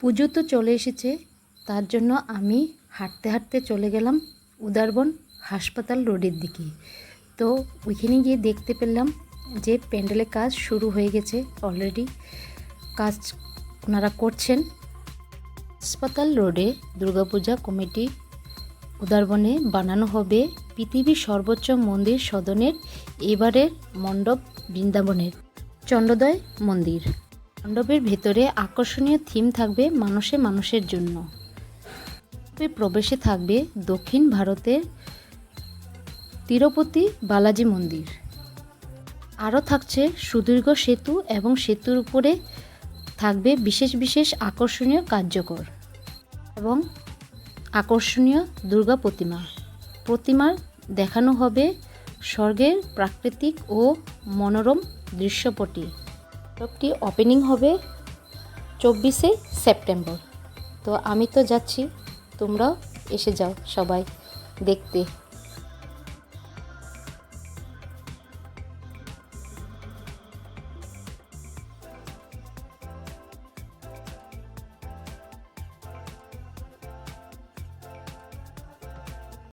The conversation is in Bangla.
পুজো তো চলে এসেছে, তার জন্য আমি হাঁটতে হাঁটতে চলে গেলাম উদারবন হাসপাতাল রোডের দিকে। তো ওইখানে গিয়ে দেখতে পেলাম যে প্যান্ডেলের কাজ শুরু হয়ে গেছে অলরেডি কাজ ওনারা করছেন। হাসপাতাল রোডে দুর্গাপূজা কমিটি উদারবনে বানানো হবে পৃথিবীর সর্বোচ্চ মন্দির সদনের এবারের মণ্ডপ বৃন্দাবনের চন্দ্রোদয় মন্দির। মণ্ডপের ভেতরে আকর্ষণীয় থিম থাকবে মানুষে মানুষের জন্য। প্রবেশে থাকবে দক্ষিণ ভারতের তিরুপতি বালাজি মন্দির। আরও থাকছে সুদীর্ঘ সেতু এবং সেতুর উপরে থাকবে বিশেষ বিশেষ আকর্ষণীয় কার্যকর এবং আকর্ষণীয় দুর্গা প্রতিমা। প্রতিমার দেখানো হবে স্বর্গের প্রাকৃতিক ও মনোরম দৃশ্যপটি। মণ্ডপটি ওপেনিং হবে চব্বিশে সেপ্টেম্বর তো আমি তো যাচ্ছি তোমরাও এসে যাও সবাই দেখতে।